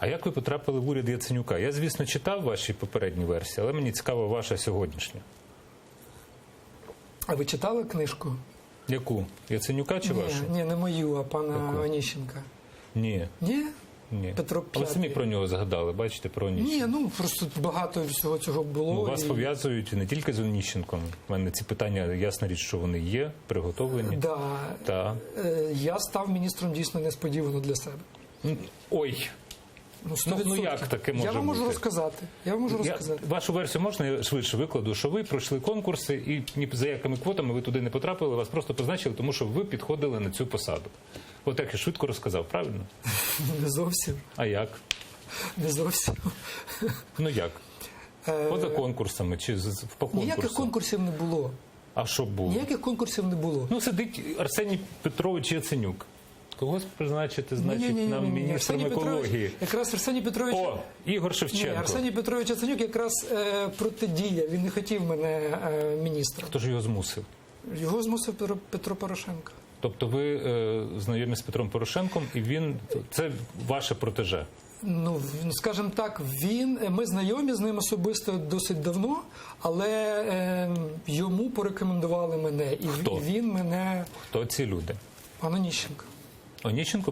А як ви потрапили в уряд Яценюка? Я, звісно, читав ваші попередні версії, але мені цікава ваша сьогоднішня. А ви читали книжку? Яку? Яценюка чи ні, вашу? ні, не мою, а пана Яку? Оніщенка. Ні. Ні? Ні. Петро Але самі про нього згадали, бачите, про Оніщенка. Ні, ну просто багато всього цього було. Ну, вас і- пов'язують не тільки з Оніщенком. У мене ці питання, ясна річ, що вони є, приготовлені. Да. Та. Е, Я став міністром дійсно несподівано для себе. Ой, Ну, Ну, ну, як таке може Я вам можу бути? розказати. Я вам можу я, розказати. вашу версію можна я швидше викладу, що ви пройшли конкурси і ні за якими квотами ви туди не потрапили, вас просто позначили, тому що ви підходили на цю посаду. От як я швидко розказав, правильно? Не зовсім. А як? Не зовсім. Ну як? Е, Поза конкурсами чи з- по Ніяких конкурсів не було. А що було? Ніяких конкурсів не було. Ну сидить Арсеній Петрович Яценюк. Когось призначити, значить, Ні-ні-ні-ні-ні. нам міністром Арсеній Петрович- екології. Якраз Арсеній Петрович. О, Ігор Ні, Шевченко. Арсеній Петрович Яценюк якраз е, протидія. Він не хотів мене е, міністром. Хто ж його змусив? Його змусив Петро, Петро Порошенко. Тобто ви е, знайомі з Петром Порошенком, і він це ваше протеже. Ну, ну, скажімо так, він ми знайомі з ним особисто досить давно, але е, йому порекомендували мене, і Хто? він мене Хто ці люди? пан Оніщенко. Оніщенко